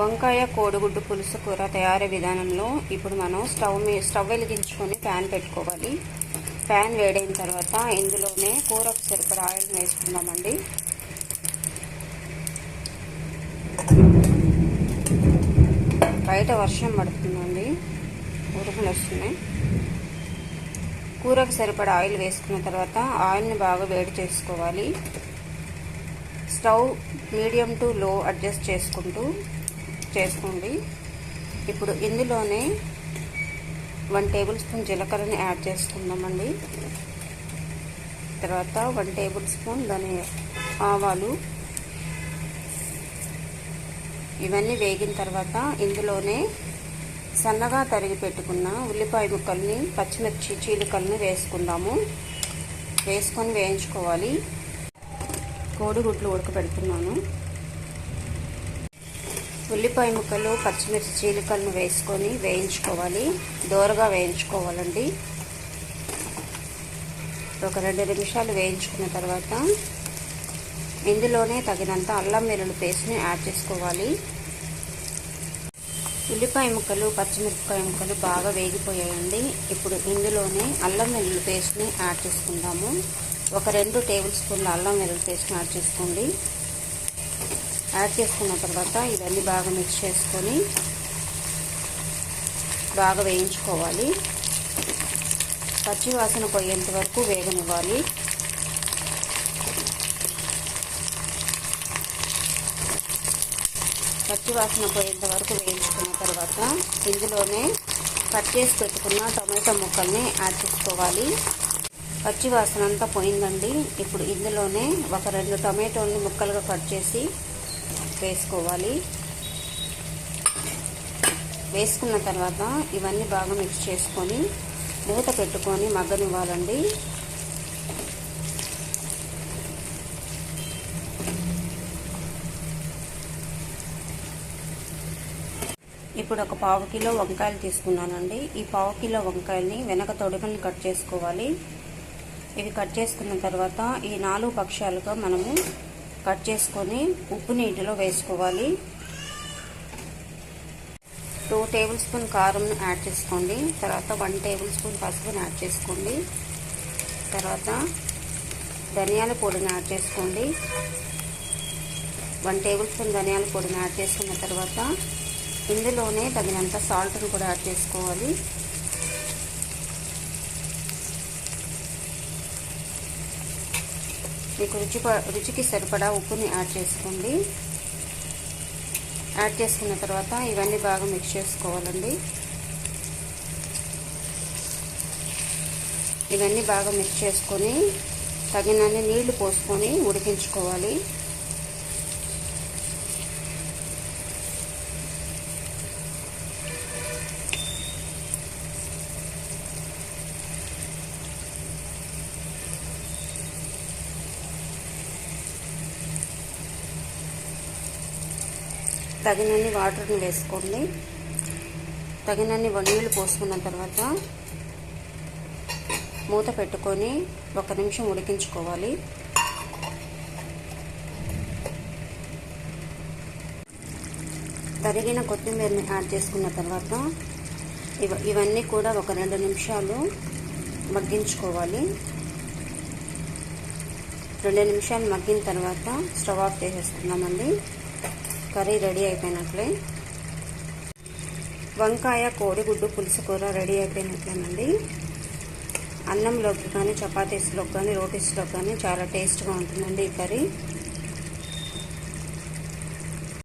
వంకాయ కోడిగుడ్డు పులుసు కూర తయారీ విధానంలో ఇప్పుడు మనం స్టవ్ మీ స్టవ్ వెలిగించుకొని ప్యాన్ పెట్టుకోవాలి. ప్యాన్ వేడైన తర్వాత ఇందులోనే కూరకు సరిపడా ఆయిల్ వేసుకుందామండి. బయట వర్షం పడుతుందండి. ఉరుకులు వస్తున్నాయి. కూరకు సరిపడా ఆయిల్ వేసుకున్న తర్వాత ఆయిల్ని బాగా వేడి చేసుకోవాలి. Stove medium to low adjust చేసుకుంటూ చేసుకోండి. ఇప్పుడు ఇందులోనే వన్ టేబుల్ స్పూన్ జీలకర్రని యాడ్ చేసుకుందామండి. తర్వాత వన్ టేబుల్ స్పూన్ దాని ఆవాలు. ఇవన్నీ వేగిన తర్వాత ఇందులోనే సన్నగా తరిగి పెట్టుకున్న ఉల్లిపాయ ముక్కల్ని పచ్చిమిర్చి చీలికల్ని వేసుకుందాము. వేసుకొని వేయించుకోవాలి. కోడిగుడ్లు ఉడకబెడుతున్నాను. ఉల్లిపాయ ముక్కలు పచ్చిమిర్చి చీలికలను వేసుకొని వేయించుకోవాలి. దోరగా వేయించుకోవాలండి. ఒక రెండు నిమిషాలు వేయించుకున్న తర్వాత ఇందులోనే తగినంత అల్లం వెల్లుల్లి పేస్ట్ని యాడ్ చేసుకోవాలి. ఉల్లిపాయ ముక్కలు పచ్చిమిరపకాయ ముక్కలు బాగా వేగిపోయాయండి. ఇప్పుడు ఇందులోనే అల్లం వెల్లుల్లి పేస్ట్ని యాడ్ చేసుకుందాము. ఒక రెండు టేబుల్ స్పూన్ల అల్లం వెల్లుల్లి పేస్ట్ని యాడ్ చేసుకోండి. యాడ్ చేసుకున్న తర్వాత ఇవన్నీ బాగా మిక్స్ చేసుకొని బాగా వేయించుకోవాలి. పచ్చి వాసన పోయేంత వరకు వేగనివ్వాలి. పచ్చి వాసన పోయేంత వరకు వేయించుకున్న తర్వాత ఇందులోనే కట్ చేసి పెట్టుకున్న టమాటా ముక్కల్ని యాడ్ చేసుకోవాలి. పచ్చి వాసన అంతా పోయిందండి. ఇప్పుడు ఇందులోనే ఒక రెండు టమాటోల్ని ముక్కలుగా కట్ చేసి వేసుకోవాలి. వేసుకున్న తర్వాత ఇవన్నీ బాగా మిక్స్ చేసుకొని మూత పెట్టుకొని మగ్గనివ్వాలండి. ఇప్పుడు ఒక పావు కిలో వంకాయలు తీసుకున్నానండి. ఈ పావు కిలో వంకాయల్ని వెనక తొడిమల్ని కట్ చేసుకోవాలి. ఇవి కట్ చేసుకున్న తర్వాత ఈ నాలుగు పక్షాలుగా మనము కట్ చేసుకొని ఉప్పు నీటిలో వేసుకోవాలి. టూ టేబుల్ స్పూన్ కారం యాడ్ చేసుకోండి. తర్వాత వన్ టేబుల్ స్పూన్ పసుపుని యాడ్ చేసుకోండి. తర్వాత ధనియాల పొడిని యాడ్ చేసుకోండి. వన్ టేబుల్ స్పూన్ ధనియాల పొడిని యాడ్ చేసుకున్న తర్వాత ఇందులోనే తగినంత సాల్ట్ని కూడా యాడ్ చేసుకోవాలి. మీకు రుచి రుచికి సరిపడా ఉప్పుని యాడ్ చేసుకోండి. యాడ్ చేసుకున్న తర్వాత ఇవన్నీ బాగా మిక్స్ చేసుకోవాలండి. ఇవన్నీ బాగా మిక్స్ చేసుకొని తగినన్ని నీళ్ళు పోసుకొని ఉడికించుకోవాలి. తగినన్ని వాటర్ని వేసుకోండి. తగినన్ని వన్నీళ్ళు పోసుకున్న తర్వాత మూత పెట్టుకొని ఒక నిమిషం ఉడికించుకోవాలి. తరిగిన కొత్తిమీరని యాడ్ చేసుకున్న తర్వాత ఇవ ఇవన్నీ కూడా ఒక రెండు నిమిషాలు మగ్గించుకోవాలి. రెండు నిమిషాలు మగ్గిన తర్వాత స్టవ్ ఆఫ్ చేసేసుకున్నామండి కర్రీ రెడీ అయిపోయినట్లే. వంకాయ కోడిగుడ్డు పులుసు కూర రెడీ అయిపోయినట్లేనండి. అన్నంలోకి కానీ చపాతీస్లోకి కానీ రోటీస్లోకి కానీ చాలా టేస్ట్గా ఉంటుందండి ఈ కర్రీ.